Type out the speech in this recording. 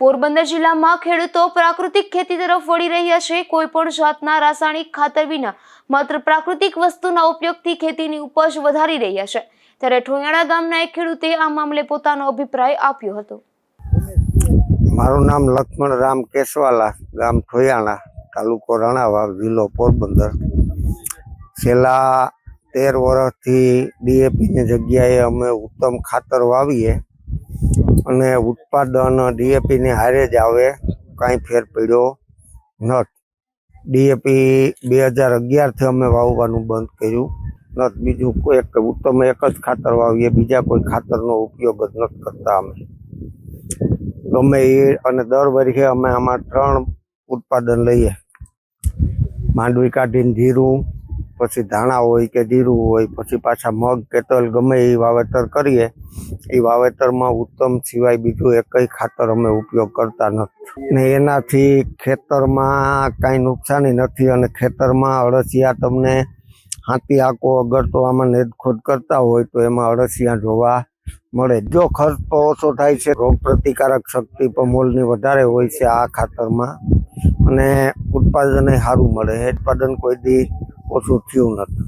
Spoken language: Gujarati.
પોરબંદર જિલ્લામાં ખેડૂતો પ્રાકૃતિક ખેતી તરફ વળી રહ્યા છે. કોઈ પણ જાતના રાસાયણિક ખાતર વિના માત્ર પ્રાકૃતિક વસ્તુના ઉપયોગથી ખેતીની ઉપજ વધારી રહ્યા છે. ત્યારે ઠોયાણા ગામના એક ખેડૂતે આ મામલે પોતાનો અભિપ્રાય આપ્યો હતો. મારું નામ લક્ષ્મણ રામ કેશવાલા ગામ ઠોયાણા તાલુકો રણાવાવ, જિલ્લો પોરબંદર. છેલ્લા તેર વર્ષથી ડીએપીની જગ્યાએ અમે ઉત્તમ ખાતર વાવીએ. અને ઉત્પાદન ડીએપીની હારે જ આવે. કાંઈ ફેર પડ્યો નથી. ડીએપી બે હજાર અગિયારથી અમે વાવવાનું બંધ કર્યું. નથી, બીજું કોઈ એક ઉત્તમ એક જ ખાતર વાવીએ, બીજા કોઈ ખાતરનો ઉપયોગ જ નથી કરતા અમે. ગમે એ અને દર વર્ષે અમે આમાં ત્રણ ઉત્પાદન લઈએ. માંડવી કાઢીને જીરું પછી ધાણા હોય કે જીરું હોય, પછી પાછા મગ કે તલ, ગમે એ વાવેતર કરીએ, એ વાવેતરમાં ઉત્તમ સિવાય બીજું એકય ખાતર અમે ઉપયોગ કરતા નથી. ને એનાથી ખેતરમાં કાંઈ નુકસાની નથી અને ખેતરમાં અળસિયા તમને હાથી આકો અગર તો આમાં નેદખોદ કરતા હોય તો એમાં અળસિયા જોવા મળે. જો ખર્ચ તો ઓછો થાય છે, રોગ પ્રતિકારક શક્તિ પણ મોલની વધારે હોય છે આ ખાતરમાં. અને ઉત્પાદન સારું મળે. ઉત્પાદન કોઈ દી ઓછું થયું નથી